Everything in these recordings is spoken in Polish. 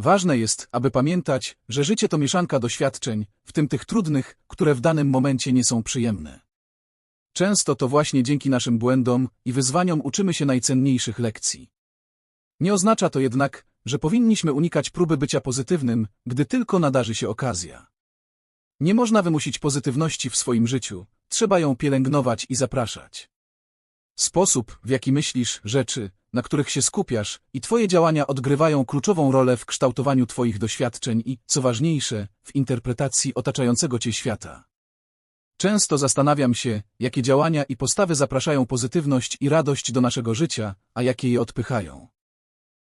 Ważne jest, aby pamiętać, że życie to mieszanka doświadczeń, w tym tych trudnych, które w danym momencie nie są przyjemne. Często to właśnie dzięki naszym błędom i wyzwaniom uczymy się najcenniejszych lekcji. Nie oznacza to jednak, że powinniśmy unikać próby bycia pozytywnym, gdy tylko nadarzy się okazja. Nie można wymusić pozytywności w swoim życiu, trzeba ją pielęgnować i zapraszać. Sposób, w jaki myślisz, rzeczy, na których się skupiasz i twoje działania odgrywają kluczową rolę w kształtowaniu twoich doświadczeń i, co ważniejsze, w interpretacji otaczającego cię świata. Często zastanawiam się, jakie działania i postawy zapraszają pozytywność i radość do naszego życia, a jakie je odpychają.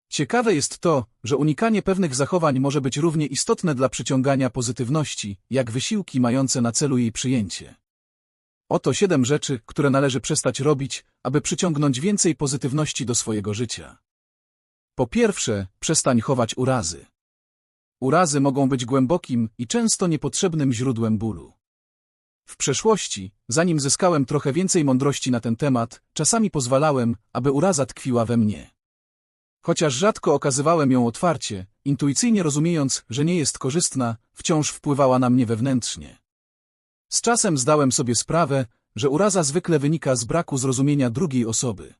Ciekawe jest to, że unikanie pewnych zachowań może być równie istotne dla przyciągania pozytywności, jak wysiłki mające na celu jej przyjęcie. Oto siedem rzeczy, które należy przestać robić, aby przyciągnąć więcej pozytywności do swojego życia. Po pierwsze, przestań chować urazy. Urazy mogą być głębokim i często niepotrzebnym źródłem bólu. W przeszłości, zanim zyskałem trochę więcej mądrości na ten temat, czasami pozwalałem, aby uraza tkwiła we mnie. Chociaż rzadko okazywałem ją otwarcie, intuicyjnie rozumiejąc, że nie jest korzystna, wciąż wpływała na mnie wewnętrznie. Z czasem zdałem sobie sprawę, że uraza zwykle wynika z braku zrozumienia drugiej osoby.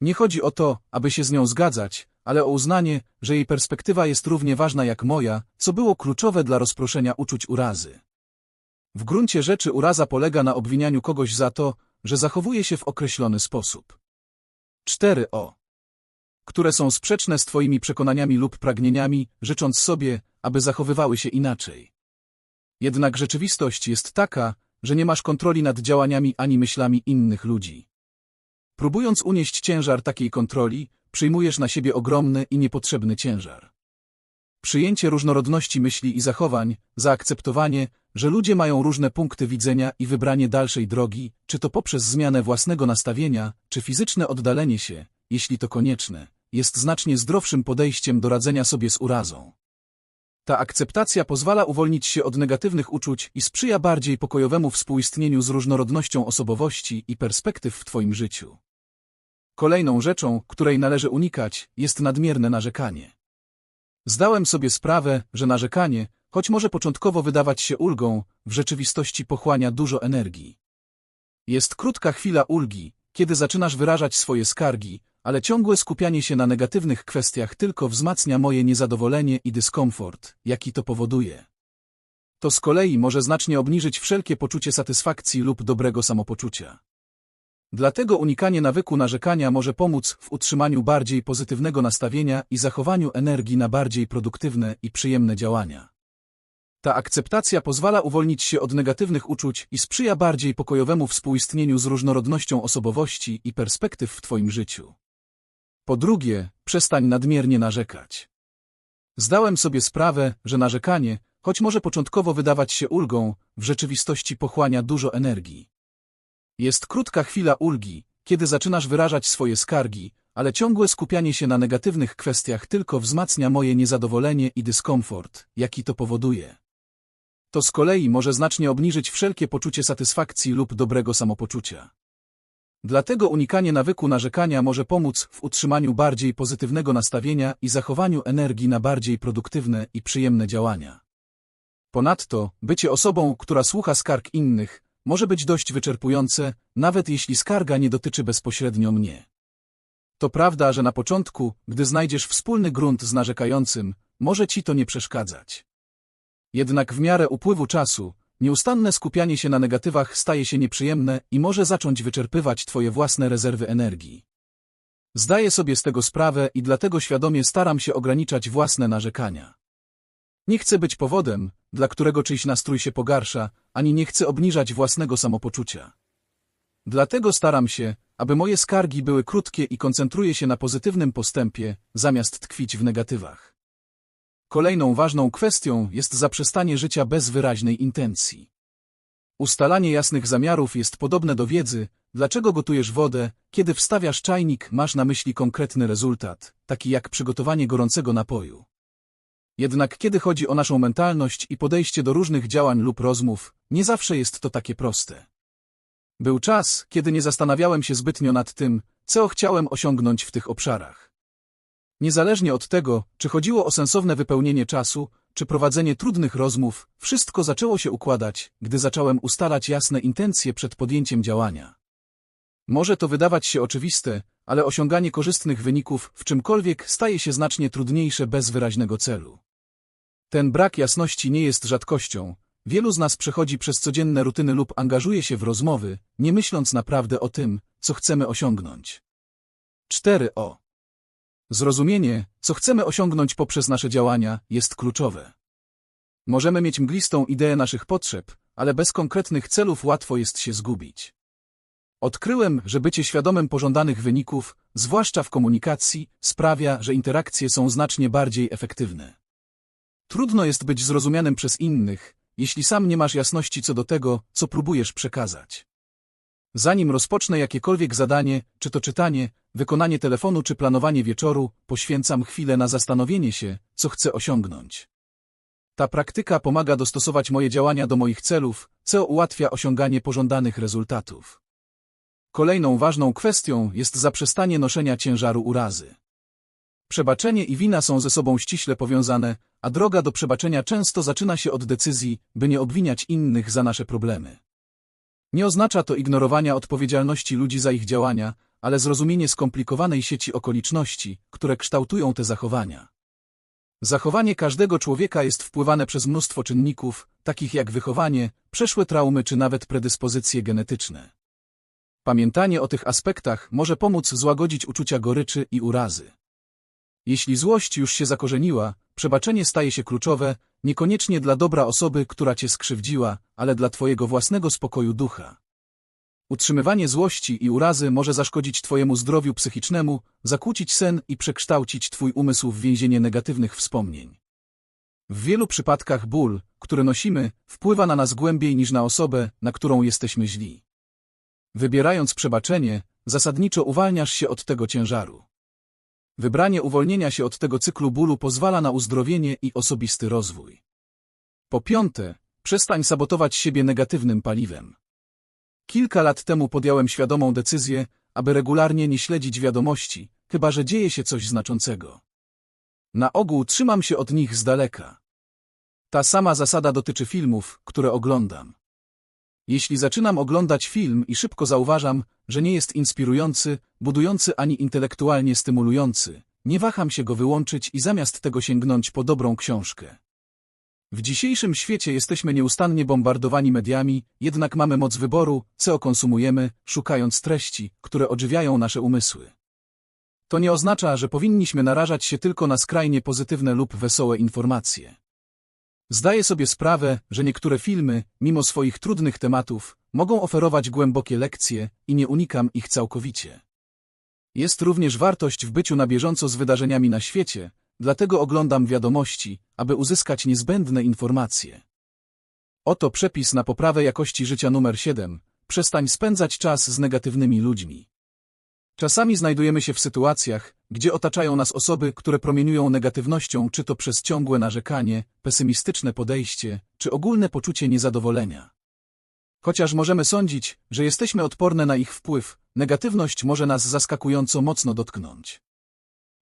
Nie chodzi o to, aby się z nią zgadzać, ale o uznanie, że jej perspektywa jest równie ważna jak moja, co było kluczowe dla rozproszenia uczuć urazy. W gruncie rzeczy uraza polega na obwinianiu kogoś za to, że zachowuje się w określony sposób. 4 o które są sprzeczne z Twoimi przekonaniami lub pragnieniami, życząc sobie, aby zachowywały się inaczej. Jednak rzeczywistość jest taka, że nie masz kontroli nad działaniami ani myślami innych ludzi. Próbując unieść ciężar takiej kontroli, przyjmujesz na siebie ogromny i niepotrzebny ciężar. Przyjęcie różnorodności myśli i zachowań, zaakceptowanie, że ludzie mają różne punkty widzenia i wybranie dalszej drogi, czy to poprzez zmianę własnego nastawienia, czy fizyczne oddalenie się, jeśli to konieczne, jest znacznie zdrowszym podejściem do radzenia sobie z urazą. Ta akceptacja pozwala uwolnić się od negatywnych uczuć i sprzyja bardziej pokojowemu współistnieniu z różnorodnością osobowości i perspektyw w Twoim życiu. Kolejną rzeczą, której należy unikać, jest nadmierne narzekanie. Zdałem sobie sprawę, że narzekanie, choć może początkowo wydawać się ulgą, w rzeczywistości pochłania dużo energii. Jest krótka chwila ulgi, kiedy zaczynasz wyrażać swoje skargi, ale ciągłe skupianie się na negatywnych kwestiach tylko wzmacnia moje niezadowolenie i dyskomfort, jaki to powoduje. To z kolei może znacznie obniżyć wszelkie poczucie satysfakcji lub dobrego samopoczucia. Dlatego unikanie nawyku narzekania może pomóc w utrzymaniu bardziej pozytywnego nastawienia i zachowaniu energii na bardziej produktywne i przyjemne działania. Ta akceptacja pozwala uwolnić się od negatywnych uczuć i sprzyja bardziej pokojowemu współistnieniu z różnorodnością osobowości i perspektyw w Twoim życiu. Po drugie, przestań nadmiernie narzekać. Zdałem sobie sprawę, że narzekanie, choć może początkowo wydawać się ulgą, w rzeczywistości pochłania dużo energii. Jest krótka chwila ulgi, kiedy zaczynasz wyrażać swoje skargi, ale ciągłe skupianie się na negatywnych kwestiach tylko wzmacnia moje niezadowolenie i dyskomfort, jaki to powoduje. To z kolei może znacznie obniżyć wszelkie poczucie satysfakcji lub dobrego samopoczucia. Dlatego unikanie nawyku narzekania może pomóc w utrzymaniu bardziej pozytywnego nastawienia i zachowaniu energii na bardziej produktywne i przyjemne działania. Ponadto, bycie osobą, która słucha skarg innych, może być dość wyczerpujące, nawet jeśli skarga nie dotyczy bezpośrednio mnie. To prawda, że na początku, gdy znajdziesz wspólny grunt z narzekającym, może ci to nie przeszkadzać. Jednak w miarę upływu czasu, Nieustanne skupianie się na negatywach staje się nieprzyjemne i może zacząć wyczerpywać Twoje własne rezerwy energii. Zdaję sobie z tego sprawę i dlatego świadomie staram się ograniczać własne narzekania. Nie chcę być powodem, dla którego czyjś nastrój się pogarsza, ani nie chcę obniżać własnego samopoczucia. Dlatego staram się, aby moje skargi były krótkie i koncentruję się na pozytywnym postępie, zamiast tkwić w negatywach. Kolejną ważną kwestią jest zaprzestanie życia bez wyraźnej intencji. Ustalanie jasnych zamiarów jest podobne do wiedzy, dlaczego gotujesz wodę, kiedy wstawiasz czajnik, masz na myśli konkretny rezultat, taki jak przygotowanie gorącego napoju. Jednak kiedy chodzi o naszą mentalność i podejście do różnych działań lub rozmów, nie zawsze jest to takie proste. Był czas, kiedy nie zastanawiałem się zbytnio nad tym, co chciałem osiągnąć w tych obszarach. Niezależnie od tego, czy chodziło o sensowne wypełnienie czasu, czy prowadzenie trudnych rozmów, wszystko zaczęło się układać, gdy zacząłem ustalać jasne intencje przed podjęciem działania. Może to wydawać się oczywiste, ale osiąganie korzystnych wyników w czymkolwiek staje się znacznie trudniejsze bez wyraźnego celu. Ten brak jasności nie jest rzadkością. Wielu z nas przechodzi przez codzienne rutyny lub angażuje się w rozmowy, nie myśląc naprawdę o tym, co chcemy osiągnąć. 4 o. Zrozumienie, co chcemy osiągnąć poprzez nasze działania, jest kluczowe. Możemy mieć mglistą ideę naszych potrzeb, ale bez konkretnych celów łatwo jest się zgubić. Odkryłem, że bycie świadomym pożądanych wyników, zwłaszcza w komunikacji, sprawia, że interakcje są znacznie bardziej efektywne. Trudno jest być zrozumianym przez innych, jeśli sam nie masz jasności co do tego, co próbujesz przekazać. Zanim rozpocznę jakiekolwiek zadanie, czy to czytanie, wykonanie telefonu czy planowanie wieczoru, poświęcam chwilę na zastanowienie się, co chcę osiągnąć. Ta praktyka pomaga dostosować moje działania do moich celów, co ułatwia osiąganie pożądanych rezultatów. Kolejną ważną kwestią jest zaprzestanie noszenia ciężaru urazy. Przebaczenie i wina są ze sobą ściśle powiązane, a droga do przebaczenia często zaczyna się od decyzji, by nie obwiniać innych za nasze problemy. Nie oznacza to ignorowania odpowiedzialności ludzi za ich działania, ale zrozumienie skomplikowanej sieci okoliczności, które kształtują te zachowania. Zachowanie każdego człowieka jest wpływane przez mnóstwo czynników, takich jak wychowanie, przeszłe traumy czy nawet predyspozycje genetyczne. Pamiętanie o tych aspektach może pomóc złagodzić uczucia goryczy i urazy. Jeśli złość już się zakorzeniła, przebaczenie staje się kluczowe, niekoniecznie dla dobra osoby, która cię skrzywdziła, ale dla twojego własnego spokoju ducha. Utrzymywanie złości i urazy może zaszkodzić twojemu zdrowiu psychicznemu, zakłócić sen i przekształcić twój umysł w więzienie negatywnych wspomnień. W wielu przypadkach ból, który nosimy, wpływa na nas głębiej niż na osobę, na którą jesteśmy źli. Wybierając przebaczenie, zasadniczo uwalniasz się od tego ciężaru. Wybranie uwolnienia się od tego cyklu bólu pozwala na uzdrowienie i osobisty rozwój. Po piąte, przestań sabotować siebie negatywnym paliwem. Kilka lat temu podjąłem świadomą decyzję, aby regularnie nie śledzić wiadomości, chyba że dzieje się coś znaczącego. Na ogół trzymam się od nich z daleka. Ta sama zasada dotyczy filmów, które oglądam. Jeśli zaczynam oglądać film i szybko zauważam, że nie jest inspirujący, budujący ani intelektualnie stymulujący, nie waham się go wyłączyć i zamiast tego sięgnąć po dobrą książkę. W dzisiejszym świecie jesteśmy nieustannie bombardowani mediami, jednak mamy moc wyboru, co konsumujemy, szukając treści, które odżywiają nasze umysły. To nie oznacza, że powinniśmy narażać się tylko na skrajnie pozytywne lub wesołe informacje. Zdaję sobie sprawę, że niektóre filmy, mimo swoich trudnych tematów, mogą oferować głębokie lekcje i nie unikam ich całkowicie. Jest również wartość w byciu na bieżąco z wydarzeniami na świecie, dlatego oglądam wiadomości, aby uzyskać niezbędne informacje. Oto przepis na poprawę jakości życia numer 7. Przestań spędzać czas z negatywnymi ludźmi. Czasami znajdujemy się w sytuacjach, gdzie otaczają nas osoby, które promieniują negatywnością, czy to przez ciągłe narzekanie, pesymistyczne podejście, czy ogólne poczucie niezadowolenia. Chociaż możemy sądzić, że jesteśmy odporne na ich wpływ, negatywność może nas zaskakująco mocno dotknąć.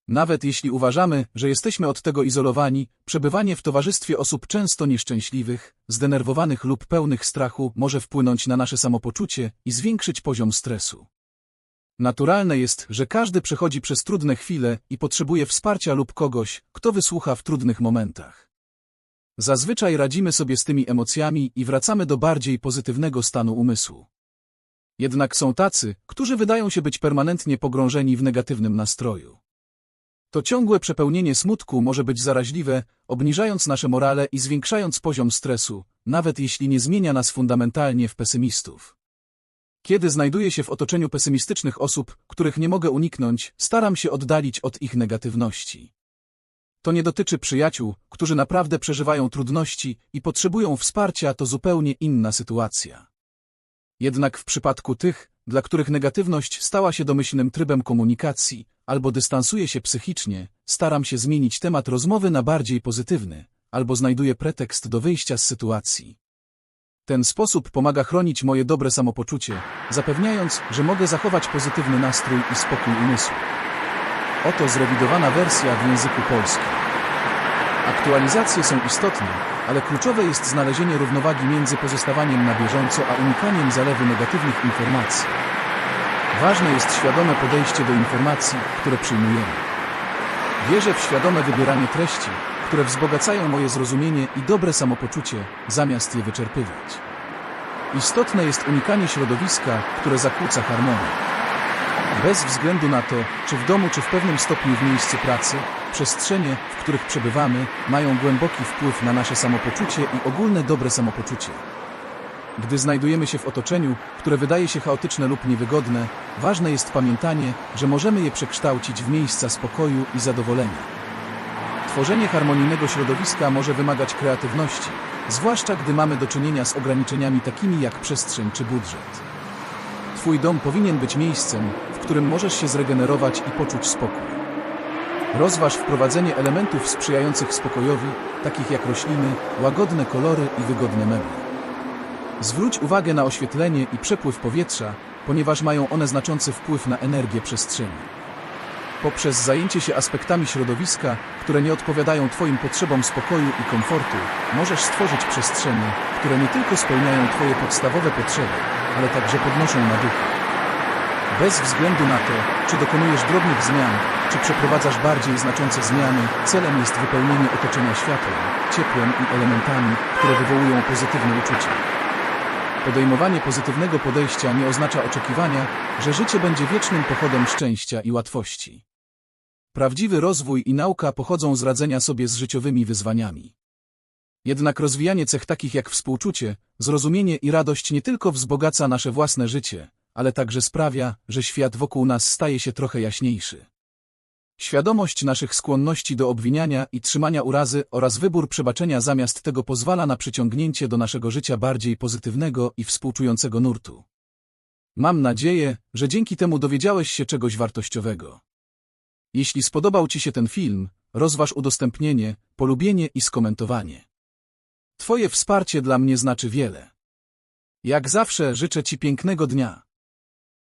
Nawet jeśli uważamy, że jesteśmy od tego izolowani, przebywanie w towarzystwie osób często nieszczęśliwych, zdenerwowanych lub pełnych strachu może wpłynąć na nasze samopoczucie i zwiększyć poziom stresu. Naturalne jest, że każdy przechodzi przez trudne chwile i potrzebuje wsparcia lub kogoś, kto wysłucha w trudnych momentach. Zazwyczaj radzimy sobie z tymi emocjami i wracamy do bardziej pozytywnego stanu umysłu. Jednak są tacy, którzy wydają się być permanentnie pogrążeni w negatywnym nastroju. To ciągłe przepełnienie smutku może być zaraźliwe, obniżając nasze morale i zwiększając poziom stresu, nawet jeśli nie zmienia nas fundamentalnie w pesymistów. Kiedy znajduję się w otoczeniu pesymistycznych osób, których nie mogę uniknąć, staram się oddalić od ich negatywności. To nie dotyczy przyjaciół, którzy naprawdę przeżywają trudności i potrzebują wsparcia, to zupełnie inna sytuacja. Jednak w przypadku tych, dla których negatywność stała się domyślnym trybem komunikacji albo dystansuje się psychicznie, staram się zmienić temat rozmowy na bardziej pozytywny, albo znajduję pretekst do wyjścia z sytuacji. Ten sposób pomaga chronić moje dobre samopoczucie, zapewniając, że mogę zachować pozytywny nastrój i spokój umysłu. Oto zrewidowana wersja w języku polskim. Aktualizacje są istotne, ale kluczowe jest znalezienie równowagi między pozostawaniem na bieżąco a unikaniem zalewu negatywnych informacji. Ważne jest świadome podejście do informacji, które przyjmujemy. Wierzę w świadome wybieranie treści, które wzbogacają moje zrozumienie i dobre samopoczucie, zamiast je wyczerpywać. Istotne jest unikanie środowiska, które zakłóca harmonię. Bez względu na to, czy w domu, czy w pewnym stopniu w miejscu pracy, przestrzenie, w których przebywamy, mają głęboki wpływ na nasze samopoczucie i ogólne dobre samopoczucie. Gdy znajdujemy się w otoczeniu, które wydaje się chaotyczne lub niewygodne, ważne jest pamiętanie, że możemy je przekształcić w miejsca spokoju i zadowolenia. Tworzenie harmonijnego środowiska może wymagać kreatywności, zwłaszcza gdy mamy do czynienia z ograniczeniami takimi jak przestrzeń czy budżet. Twój dom powinien być miejscem, w którym możesz się zregenerować i poczuć spokój. Rozważ wprowadzenie elementów sprzyjających spokojowi, takich jak rośliny, łagodne kolory i wygodne meble. Zwróć uwagę na oświetlenie i przepływ powietrza, ponieważ mają one znaczący wpływ na energię przestrzeni. Poprzez zajęcie się aspektami środowiska, które nie odpowiadają Twoim potrzebom spokoju i komfortu, możesz stworzyć przestrzenie, które nie tylko spełniają Twoje podstawowe potrzeby, ale także podnoszą na duchu. Bez względu na to, czy dokonujesz drobnych zmian, czy przeprowadzasz bardziej znaczące zmiany, celem jest wypełnienie otoczenia światłem, ciepłem i elementami, które wywołują pozytywne uczucia. Podejmowanie pozytywnego podejścia nie oznacza oczekiwania, że życie będzie wiecznym pochodem szczęścia i łatwości. Prawdziwy rozwój i nauka pochodzą z radzenia sobie z życiowymi wyzwaniami. Jednak rozwijanie cech takich jak współczucie, zrozumienie i radość nie tylko wzbogaca nasze własne życie, ale także sprawia, że świat wokół nas staje się trochę jaśniejszy. Świadomość naszych skłonności do obwiniania i trzymania urazy oraz wybór przebaczenia zamiast tego pozwala na przyciągnięcie do naszego życia bardziej pozytywnego i współczującego nurtu. Mam nadzieję, że dzięki temu dowiedziałeś się czegoś wartościowego. Jeśli spodobał Ci się ten film, rozważ udostępnienie, polubienie i skomentowanie. Twoje wsparcie dla mnie znaczy wiele. Jak zawsze życzę Ci pięknego dnia.